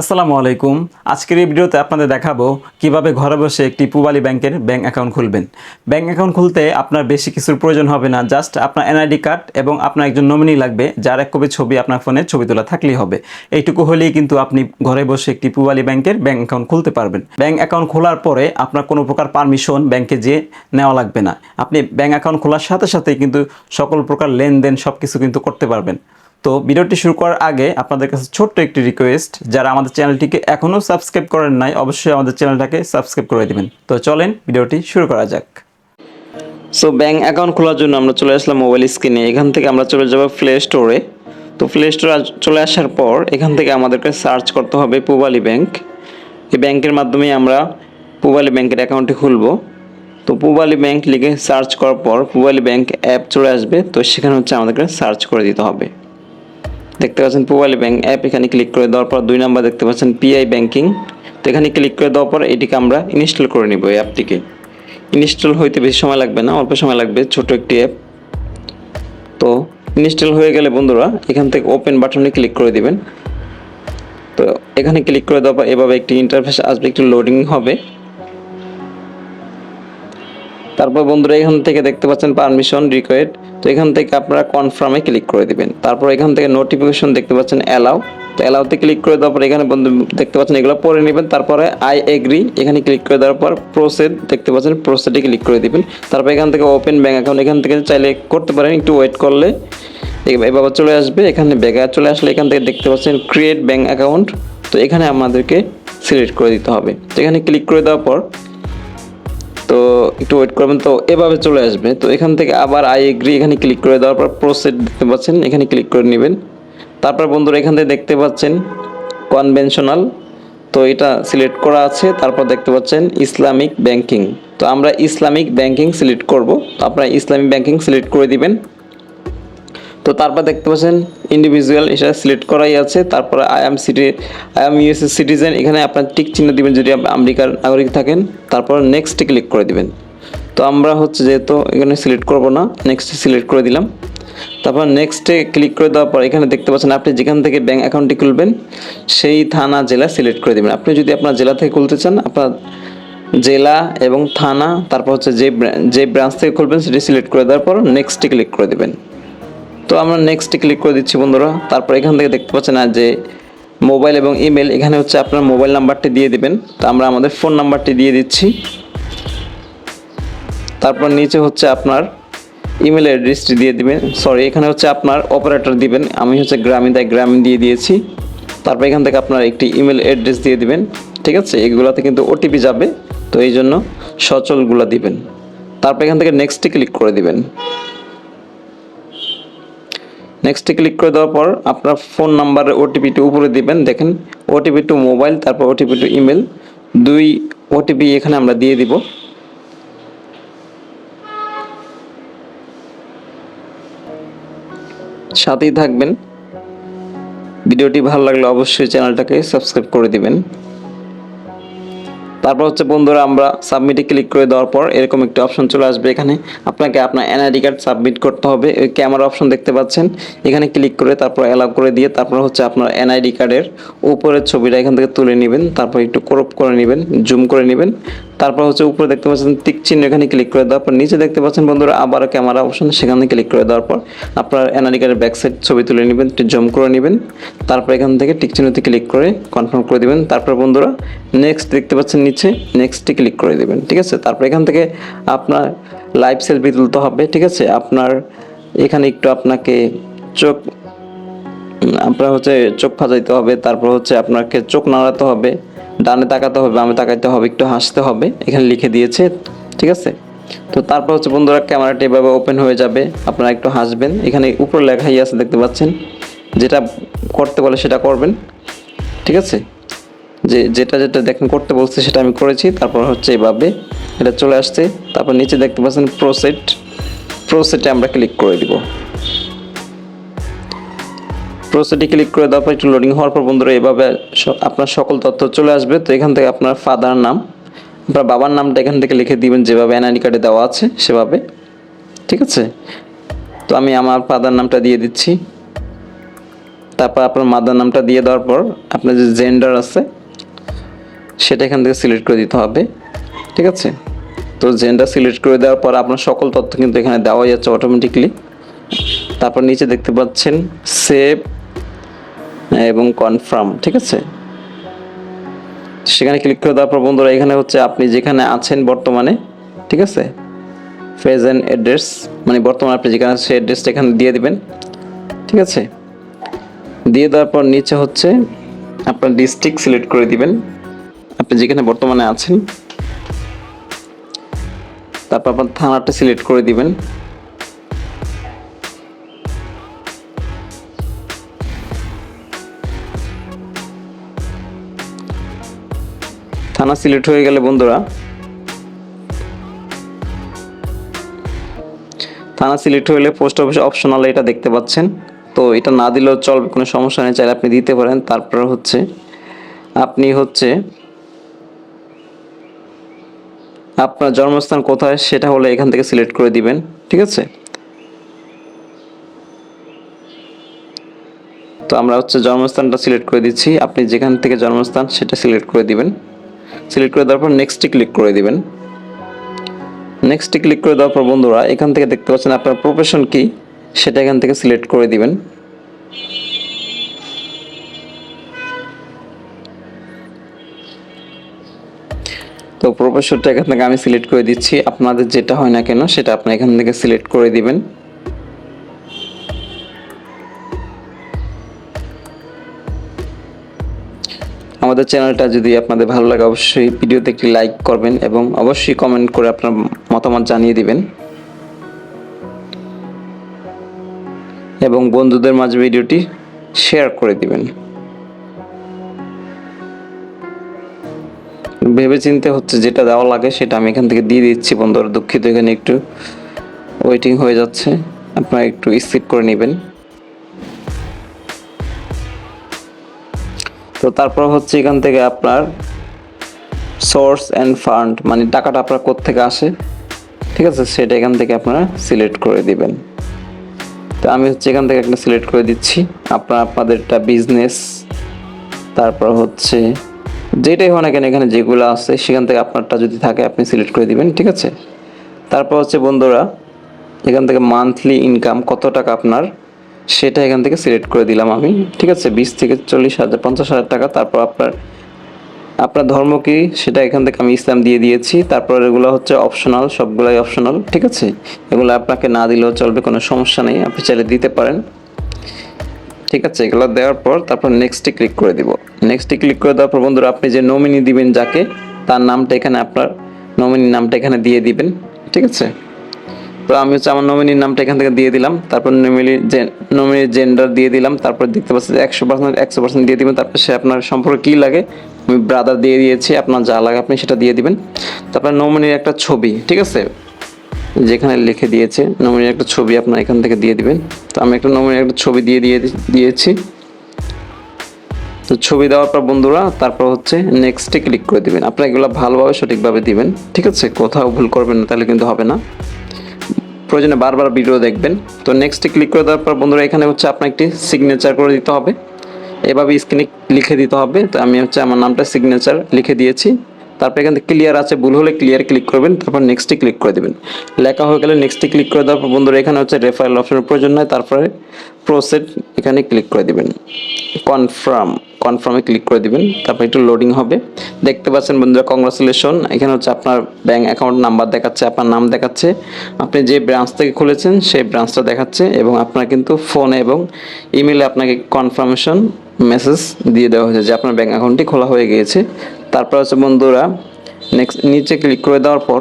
আসসালামু আলাইকুম। আজকের এই ভিডিওতে আপনাদের দেখাবো কীভাবে ঘরে বসে একটি পুবালি ব্যাংকের ব্যাংক অ্যাকাউন্ট খুলবেন। ব্যাংক অ্যাকাউন্ট খুলতে আপনার বেশি কিছুর প্রয়োজন হবে না, জাস্ট আপনার এনআইডি কার্ড এবং আপনার একজন নমিনি লাগবে, যার এক কপি ছবি আপনার ফোনে ছবি তোলা থাকলেই হবে। এইটুকু হলেই কিন্তু আপনি ঘরে বসে একটি পুবালি ব্যাংকের ব্যাংক অ্যাকাউন্ট খুলতে পারবেন। ব্যাংক অ্যাকাউন্ট খোলার পরে আপনার কোনো প্রকার পারমিশন ব্যাংকে যেয়ে নেওয়া লাগবে না। আপনি ব্যাংক অ্যাকাউন্ট খোলার সাথে সাথেই কিন্তু সকল প্রকার লেনদেন সব কিছু কিন্তু করতে পারবেন। তো ভিডিওটি শুরু করার আগে আপনাদের কাছে ছোট্ট একটি রিকোয়েস্ট যারা আমাদের চ্যানেলটিকে এখনও সাবস্ক্রাইব করেন নাই, অবশ্যই আমাদের চ্যানেলটাকে সাবস্ক্রাইব করে দিবেন। তো চলেন ভিডিওটি শুরু করা যাক। সো ব্যাংক অ্যাকাউন্ট খোলার জন্য আমরা চলে আসলাম মোবাইল স্ক্রিনে এখান থেকে আমরা চলে যাব প্লে স্টোরে তো প্লে স্টোরে চলে আসার পর এখান থেকে আমাদেরকে সার্চ করতে হবে পুবালি ব্যাংক এই ব্যাংকের মাধ্যমে আমরা পুবালি ব্যাংকের অ্যাকাউন্টটি খুলব। তো পুবালি ব্যাংক লিখে সার্চ করার পর পুবালি ব্যাংক অ্যাপ চলে আসবে। তো সেখানে হচ্ছে আমাদেরকে সার্চ করে দিতে হবে। দেখতে পাচ্ছেন মোবাইল ব্যাংক অ্যাপ, এখানে ক্লিক করে দেওয়ার পর দুই নাম্বার দেখতে পাচ্ছেন পিআই ব্যাংকিং তো এখানে ক্লিক করে দেওয়ার পর এটিকে আমরা ইনস্টল করে নিব এই অ্যাপটিকে। ইনস্টল হইতে বেশি সময় লাগবে না, অল্প সময় লাগবে, ছোট একটি অ্যাপ। তো ইনস্টল হয়ে গেলে বন্ধুরা, এখান থেকে ওপেন বাটনে ক্লিক করে দিবেন। তো এখানে ক্লিক করে দেওয়ার পর এভাবে একটি ইন্টারফেস আসবে, একটু লোডিং হবে। তারপর বন্ধুরা এখান থেকে দেখতে পাচ্ছেন পারমিশন রিকোয়েড তো এখান থেকে আপনারা কনফার্মে ক্লিক করে দিবেন। তারপর এখান থেকে নোটিফিকেশন দেখতে পাচ্ছেন অ্যালাউ তো অ্যালাউতে ক্লিক করে দেওয়ার পর এখানে বন্ধু দেখতে পাচ্ছেন এগুলো পরে নেবেন। তারপরে আই এগ্রি এখানে ক্লিক করে দেওয়ার পর প্রসেড দেখতে পাচ্ছেন প্রসেডে ক্লিক করে দিবেন। তারপর এখান থেকে ওপেন ব্যাঙ্ক অ্যাকাউন্ট এখান থেকে চাইলে করতে পারেন, একটু ওয়েট করলে। এভাবে চলে আসবে, এখানে ব্যাগে চলে আসলে এখান থেকে দেখতে পাচ্ছেন ক্রিয়েট ব্যাঙ্ক অ্যাকাউন্ট তো এখানে আমাদেরকে সিলেক্ট করে দিতে হবে। তো এখানে ক্লিক করে দেওয়ার পর তো একটু ওয়েট করবেন তো, এভাবে চলে আসবে। তো এখান থেকে আবার আই এগ্রি এখানে ক্লিক করে দেওয়ার পর প্রসেড দেখতে পাচ্ছেন, এখানে ক্লিক করে নেবেন। তারপর বন্ধুরা এখান থেকে দেখতে পাচ্ছেন কনভেনশনাল তো এটা সিলেক্ট করা আছে, তারপর দেখতে পাচ্ছেন ইসলামিক ব্যাংকিং তো আমরা ইসলামিক ব্যাংকিং সিলেক্ট করব, তো আপনারা ইসলামিক ব্যাংকিং সিলেক্ট করে দিবেন। তো তারপর দেখতে পাচ্ছেন ইন্ডিভিজুয়াল এটা সিলেক্ট করাই আছে। তারপরে I am city I am US citizen এখানে আপনার টিক চিহ্ন দিবেন যদি আমেরিকার নাগরিক থাকেন। তারপর নেক্সটে ক্লিক করে দিবেন। তো আমরা হচ্ছে যেহেতু এখানে সিলেক্ট করব না নেক্সটে সিলেক্ট করে দিলাম। তারপর নেক্সটে ক্লিক করে দেওয়ার পর এখানে দেখতে পাচ্ছেন, আপনি যেখান থেকে ব্যাঙ্ক অ্যাকাউন্টটি খুলবেন, সেই থানা, জেলা সিলেক্ট করে দেবেন। আপনি যদি আপনার জেলা থেকে খুলতে চান, আপনার জেলা এবং থানা, তারপর হচ্ছে যে যে ব্রাঞ্চ থেকে খুলবেন, সেটি সিলেক্ট করে দেওয়ার পর নেক্সটে ক্লিক করে দেবেন। তো আমরা নেক্সটে ক্লিক করে দিচ্ছি বন্ধুরা। তারপর এখান থেকে দেখতে পাচ্ছেন না যে মোবাইল এবং ইমেল এখানে হচ্ছে আপনার মোবাইল নাম্বারটি দিয়ে দিবেন। তো আমরা আমাদের ফোন নাম্বারটি দিয়ে দিচ্ছি। তারপর নিচে হচ্ছে আপনার ইমেল অ্যাড্রেসটি দিয়ে দিবেন। সরি এখানে হচ্ছে আপনার অপারেটর দিবেন। আমি হচ্ছে গ্রামীণ তাই গ্রামীণ দিয়ে দিয়েছি। তারপর এখান থেকে আপনার একটি ইমেল অ্যাড্রেস দিয়ে দিবেন। ঠিক আছে? এগুলোতে কিন্তু ওটিপি যাবে। তো এই জন্য সচলগুলো দিবেন। তারপর এখান থেকে নেক্সটে ক্লিক করে দিবেন। নেক্সটে ক্লিক করে দেওয়ার পর আপনার ফোন নাম্বারের ওটিপিটি উপরে দিবেন। দেখেন ওটিপি টু মোবাইল তারপর ওটিপি টু ইমেল দুই ওটিপি এখানে আমরা দিয়ে দিব। সাথেই থাকবেন। ভিডিওটি ভালো লাগলে অবশ্যই চ্যানেলটাকে সাবস্ক্রাইব করে দিবেন। তারপর হচ্ছে বন্ধুরা, আমরা সাবমিটে ক্লিক করে দেওয়ার পর এরকম একটি অপশন চলে আসবে এখানে। আপনাকে আপনার এনআইডি কার্ড সাবমিট করতে হবে। ওই ক্যামেরা অপশন দেখতে পাচ্ছেন। এখানে ক্লিক করে তারপর অ্যালাউ করে দিয়ে তারপর হচ্ছে আপনার এনআইডি কার্ডের উপরের ছবিটা এখান থেকে তুলে নেবেন। তারপর একটু ক্রপ করে নেবেন জুম করে নেবেন। তারপর হচ্ছে উপরে দেখতে পাচ্ছেন টিক চিহ্ন এখানে ক্লিক করে দেওয়ার পর, নিচে দেখতে পাচ্ছেন বন্ধুরা আবার ক্যামেরা অপশন সেখানে ক্লিক করে দেওয়ার পর আপনার কার্ডের ব্যাক সাইড ছবি তুলে নেবেন, একটু জুম করে নেবেন, তারপর এখান থেকে টিক চিহ্নতে ক্লিক করে কনফার্ম করে দিবেন, তারপর বন্ধুরা নেক্সট দেখতে পাচ্ছেন নিচে নেক্সটে ক্লিক করে দেবেন, ঠিক আছে? তারপর এখান থেকে আপনার লাইভ সেলফি তুলতে হবে, ঠিক আছে? আপনার এখানে একটু আপনাকে চোখ আপনার হচ্ছে চোখ ফাজাইতে হবে, তারপর হচ্ছে আপনাকে চোখ নাড়াতে হবে ডানে তাকাতে হবে, বামে তাকাইতে হবে, একটু হাসতে হবে। এখানে লিখে দিয়েছে, ঠিক আছে? তো তারপর হচ্ছে বন্ধুরা, ক্যামেরাটি এভাবে ওপেন হয়ে যাবে, আপনারা একটু হাসবেন। এখানে উপরে লেখাই আছে, দেখতে পাচ্ছেন? যেটা করতে বলে সেটা করবেন, ঠিক আছে? যে যেটা যেটা দেখেন, করতে বলছে সেটা আমি করেছি। তারপর হচ্ছে এভাবে এটা চলে আসছে। তারপর নিচে দেখতে পাচ্ছেন প্রোসেট প্রোসেটে আমরা ক্লিক করে দিব। প্রসেটে ক্লিক করে দেওয়ার পর একটু লোডিং হওয়ার পর বন্ধুরা এভাবে আপনার সকল তথ্য চলে আসবে। তো এখান থেকে আপনার ফাদার নাম, আপনার বাবার নামটা এখান থেকে লিখে দিবেন যেভাবে এনআইডি কার্ডে দেওয়া আছে, সেভাবে। ঠিক আছে? তো আমি আমার ফাদার নামটা দিয়ে দিচ্ছি। তারপর আপনার মাদার নামটা দিয়ে দেওয়ার পর আপনার যে জেন্ডার আছে, সেটা এখান থেকে সিলেক্ট করে দিতে হবে। ঠিক আছে? তো জেন্ডার সিলেক্ট করে দেওয়ার পর আপনার সকল তথ্য কিন্তু এখানে দেওয়া যাচ্ছে অটোমেটিকলি তারপর নিচে দেখতে পাচ্ছেন সেভ এবং কনফার্ম ঠিক আছে? সেখানে ক্লিক করে দেওয়ার পর, বন্ধুরা, এখানে হচ্ছে আপনি যেখানে আছেন বর্তমানে, ঠিক আছে? প্রেজেন্ট অ্যাড্রেস মানে বর্তমানে আপনি যেখানে সেই অ্যাড্রেসটা এখানে দিয়ে দিবেন, ঠিক আছে? দিয়ে দেওয়ার পর, নিচে হচ্ছে আপনার ডিস্ট্রিক্ট সিলেক্ট করে দিবেন, আপনি যেখানে বর্তমানে আছেন। তারপর আপনার থানাটা সিলেক্ট করে দিবেন। থানা সিলেক্ট হয়ে গেলে বন্ধুরা। থানা সিলেক্ট হলে পোস্ট অফিস অপশনাল এটা দেখতে পাচ্ছেন। তো এটা না দিলেও চলবে, কোনো সমস্যা নেই, চাইলে আপনি দিতে পারেন। তারপর হচ্ছে, আপনি হচ্ছে, আপনার জন্মস্থান কোথায় সেটা হলে এখান থেকে সিলেক্ট করে দিবেন, ঠিক আছে? তো আমরা হচ্ছে জন্মস্থানটা সিলেক্ট করে দিচ্ছি। আপনি যেখান থেকে জন্মস্থান সেটা সিলেক্ট করে দিবেন। সিলেক্ট করে দেওয়ার পর নেক্সটে ক্লিক করে দিবেন। নেক্সটে ক্লিক করে দেওয়ার পর বন্ধুরা, এখান থেকে দেখতে পাচ্ছেন আপনার প্রফেশন কি, সেটা এখান থেকে সিলেক্ট করে দিবেন। তো প্রফেশনটা এখান থেকে আমি সিলেক্ট করে দিচ্ছি। আপনাদের যেটা হয় না কেন, সেটা আপনি এখান থেকে সিলেক্ট করে দিবেন। আমাদের চ্যানেলটা যদি আপনাদের ভালো লাগে, অবশ্যই ভিডিওতে একটি লাইক করবেন এবং অবশ্যই কমেন্ট করে আপনার মতামত জানিয়ে দিবেন। এবং বন্ধুদের মাঝে ভিডিওটি শেয়ার করে দিবেন। ভেবে চিন্তে হচ্ছে যেটা দেওয়া লাগে সেটা আমি এখান থেকে দিয়ে দিচ্ছি। বন্ধুরা, দুঃখিত, এখানে একটু ওয়েটিং হয়ে যাচ্ছে। আপনারা একটু স্কিপ করে নেবেন। তো তারপর হচ্ছে এখান থেকে আপনার সোর্স অ্যান্ড ফান্ড মানে টাকাটা আপনার থেকে আসে, ঠিক আছে? সেটা এখান থেকে আপনারা সিলেক্ট করে দিবেন। তো আমি হচ্ছে এখান থেকে একটা সিলেক্ট করে দিচ্ছি। আপনার, আপনাদেরটা বিজনেস তারপর হচ্ছে যেটাই হয় না কেন এখানে যেগুলো আছে, সেখান থেকে আপনারটা যদি থাকে, আপনি সিলেক্ট করে দিবেন, ঠিক আছে? তারপর হচ্ছে বন্ধুরা, এখান থেকে মান্থলি ইনকাম কত টাকা আপনার সেটা এখান থেকে সিলেক্ট করে দিলাম আমি। ঠিক আছে, বিশ থেকে চল্লিশ হাজার, পঞ্চাশ হাজার টাকা। তারপর আপনার আপনার ধর্ম কি সেটা এখান থেকে আমি ইসলাম দিয়ে দিয়েছি। তারপর এগুলো হচ্ছে অপশনাল সবগুলাই অপশনাল ঠিক আছে? এগুলো আপনাকে না দিলেও চলবে, কোনো সমস্যা নেই। আপনি চাইলে দিতে পারেন। ঠিক আছে, এগুলো দেওয়ার পর তারপর নেক্সটে ক্লিক করে দিব। নেক্সটে ক্লিক করে দেওয়ার পর বন্ধুরা, আপনি যে নমিনি দিবেন যাকে, তার নামটা এখানে আপনার নমিনির নামটা এখানে দিয়ে দিবেন। ঠিক আছে? তো আমি হচ্ছে আমার নমিনির নামটা এখান থেকে দিয়ে দিলাম। তারপর নমিনি নমিনির জেন্ডার দিয়ে দিলাম। তারপর দেখতে পাচ্ছি যে একশো পার্সেন্ট একশো পার্সেন্ট দিয়ে দিবেন। তারপর সে আপনার সম্পর্কে কী লাগে, আমি ব্রাদার দিয়ে দিয়েছি, আপনার যা লাগে আপনি সেটা দিয়ে দিবেন। তারপর নমিনির একটা ছবি, ঠিক আছে? যেখানে লিখে দিয়েছে নমিনির একটা ছবি আপনার এখান থেকে দিয়ে দিবেন। তো আমি একটা নমিনির একটা ছবি দিয়ে দিয়ে দিয়েছি। তো ছবি দেওয়ার পর বন্ধুরা, তারপর হচ্ছে নেক্সটে ক্লিক করে দিবেন। আপনারা এগুলো ভালোভাবে সঠিকভাবে দিবেন, ঠিক আছে? কোথাও ভুল করবেন না, তাহলে কিন্তু হবে না। প্রয়োজনে বারবার ভিডিও দেখবেন। তো নেক্সটে ক্লিক করে দেওয়ার পর বন্ধুরা, এখানে হচ্ছে আপনার একটি সিগনেচার করে দিতে হবে। এভাবে স্ক্রিনে লিখে দিতে হবে। তো আমি হচ্ছে আমার নামটা সিগনেচার লিখে দিয়েছি। তারপর এখান ক্লিয়ার আছে, ভুল হলে ক্লিয়ার ক্লিক করবেন। তারপর নেক্সটে ক্লিক করে দেবেন। লেখা হয়ে গেলে নেক্সটে ক্লিক করে দেওয়ার পর বন্ধুরা, এখানে হচ্ছে রেফারেল অপশনের প্রয়োজন নয়। তারপরে প্রসেড এখানে ক্লিক করে দেবেন। কনফার্ম কনফার্মে ক্লিক করে দিবেন, তারপর একটু লোডিং হবে। দেখতে পাচ্ছেন বন্ধুরা কংগ্রাচুলেশন এখানে হচ্ছে আপনার ব্যাঙ্ক অ্যাকাউন্ট নাম্বার দেখাচ্ছে, আপনার নাম দেখাচ্ছে। আপনি যে ব্রাঞ্চ থেকে খুলেছেন, সেই ব্রাঞ্চটা দেখাচ্ছে এবং আপনার কিন্তু ফোনে এবং ইমেলে আপনাকে কনফার্মেশন মেসেজ দিয়ে দেওয়া হয়েছে যে আপনার ব্যাঙ্ক অ্যাকাউন্টটি খোলা হয়ে গিয়েছে। তারপর হচ্ছে বন্ধুরা নেক্সট নিচে ক্লিক করে দেওয়ার পর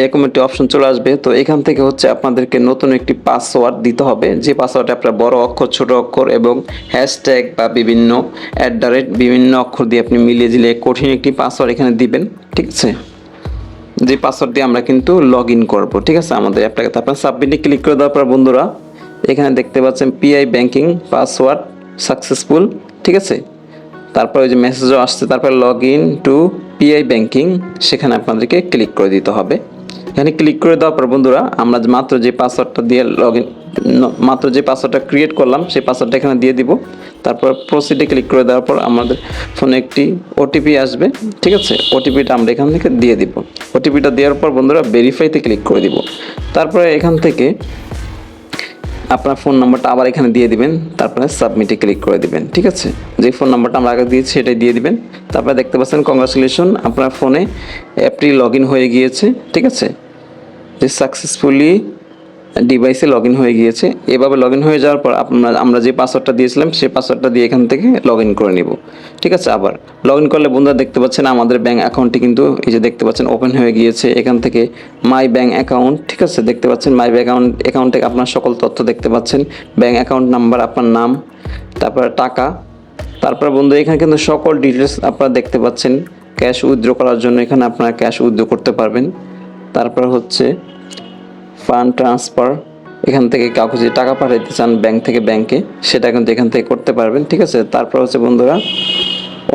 এরকম একটি অপশন চলে আসবে। তো এখান থেকে হচ্ছে আপনাদেরকে নতুন একটি পাসওয়ার্ড দিতে হবে। যে পাসওয়ার্ডে আপনার বড় অক্ষর, ছোট অক্ষর এবং হ্যাশট্যাগ বা বিভিন্ন অ্যাট দ্য রেট বিভিন্ন অক্ষর দিয়ে আপনি মিলিয়ে দিলে কঠিন একটি পাসওয়ার্ড এখানে দিবেন। ঠিক আছে? যে পাসওয়ার্ড দিয়ে আমরা কিন্তু লগ ইন করব। ঠিক আছে? আমাদের অ্যাপটাকে তারপর সাবমিটে ক্লিক করে দেওয়ার পর বন্ধুরা, এখানে দেখতে পাচ্ছেন পিআই ব্যাংকিং পাসওয়ার্ড সাকসেসফুল ঠিক আছে? তারপর ওই যে মেসেজও আসছে। তারপর log in to PI banking সেখানে আপনাদেরকে ক্লিক করে দিতে হবে। এখানে ক্লিক করে দেওয়ার পর বন্ধুরা, আমরা মাত্র যে পাসওয়ার্ডটা দিয়ে লগ মাত্র যে পাসওয়ার্ডটা ক্রিয়েট করলাম, সেই পাসওয়ার্ডটা এখানে দিয়ে দিব। তারপর প্রসিডে ক্লিক করে দেওয়ার পর আমাদের ফোনে একটি ওটিপি আসবে, ঠিক আছে? ওটিপিটা আমরা এখান থেকে দিয়ে দিব। ওটিপিটা দেওয়ার পর বন্ধুরা ভেরিফাইতে ক্লিক করে দিব। তারপরে এখান থেকে আপনার ফোন নাম্বারটা আবার এখানে দিয়ে দিবেন, তারপরে সাবমিটে ক্লিক করে দিবেন, ঠিক আছে? যে ফোন নাম্বারটা আমরা আগে দিয়েছি, সেটাই দিয়ে দিবেন। তারপরে দেখতে পাচ্ছেন কংগ্রাচুলেশন আপনার ফোনে অ্যাপটি লগ হয়ে গিয়েছে, ঠিক আছে? যে সাকসেসফুলি ডিভাইসে লগ হয়ে গিয়েছে। এভাবে লগ হয়ে যাওয়ার পর আপনার আমরা যে পাসওয়ার্ডটা দিয়েছিলাম, সেই পাসওয়ার্ডটা দিয়ে এখান থেকে লগ করে নিব। ঠিক আছে, আবার লগ করলে বন্ধুরা দেখতে পাচ্ছেন আমাদের ব্যাঙ্ক অ্যাকাউন্টটি কিন্তু এই যে দেখতে পাচ্ছেন ওপেন হয়ে গিয়েছে এখান থেকে মাই ব্যাঙ্ক অ্যাকাউন্ট ঠিক আছে, দেখতে পাচ্ছেন মাই অ্যাকাউন্ট অ্যাকাউন্ট থেকে আপনার সকল তথ্য দেখতে পাচ্ছেন। ব্যাঙ্ক অ্যাকাউন্ট নাম্বার আপনার নাম, তারপরে টাকা। তারপর বন্ধু এখানে কিন্তু সকল ডিটেলস আপনারা দেখতে পাচ্ছেন। ক্যাশ উইথড্র করার জন্য এখানে আপনারা ক্যাশ উইথড্র করতে পারবেন। তারপর হচ্ছে ফান্ড ট্রান্সফার এখান থেকে কাউকে যদি টাকা পাঠাইতে চান ব্যাংক থেকে ব্যাংকে সেটা কিন্তু এখান থেকে করতে পারবেন, ঠিক আছে? তারপর হচ্ছে বন্ধুরা,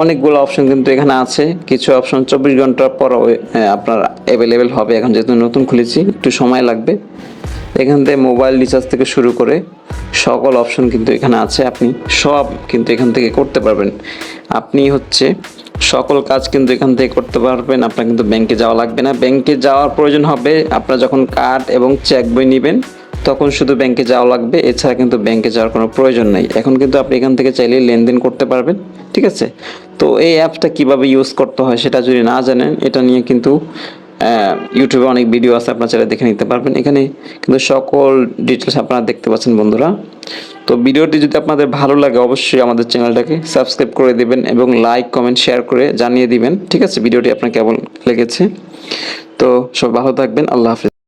অনেকগুলো অপশন কিন্তু এখানে আছে। কিছু অপশন চব্বিশ ঘণ্টার পর আপনার অ্যাভেলেবেল হবে। এখন যেহেতু নতুন খুলেছি, একটু সময় লাগবে। এখান থেকে মোবাইল রিচার্জ থেকে শুরু করে সকল অপশন কিন্তু এখানে আছে। আপনি সব কিন্তু এখান থেকে করতে পারবেন। আপনি হচ্ছে সকল কাজ কিন্তু এখান থেকে করতে পারবেন। আপনার কিন্তু ব্যাংকে যাওয়া লাগবে না। ব্যাংকে যাওয়ার প্রয়োজন হবে, আপনার যখন কার্ড এবং চেক বই নেবেন, তখন শুধু ব্যাংকে যাওয়া লাগবে। এছাড়া কিন্তু ব্যাংকে যাওয়ার কোনো প্রয়োজন নেই। এখন কিন্তু আপনি এখান থেকে চাইলে লেনদেন করতে পারবেন, ঠিক আছে? তো এই অ্যাপটা কীভাবে ইউজ করতে হয় সেটা যদি না জানেন, এটা নিয়ে কিন্তু ইউটিউবে অনেক ভিডিও আছে, আপনারা চাইলে দেখে নিতে পারবেন। এখানে কিন্তু সকল ডিটেলস আপনারা দেখতে পাচ্ছেন বন্ধুরা। তো ভিডিওটি যদি আপনাদের ভালো লাগে, অবশ্যই আমাদের চ্যানেলটাকে সাবস্ক্রাইব করে দেবেন এবং লাইক কমেন্ট শেয়ার করে জানিয়ে দিবেন। ঠিক আছে? ভিডিওটি আপনার কেমন লেগেছে? তো সব ভালো থাকবেন। আল্লাহ হাফিজ।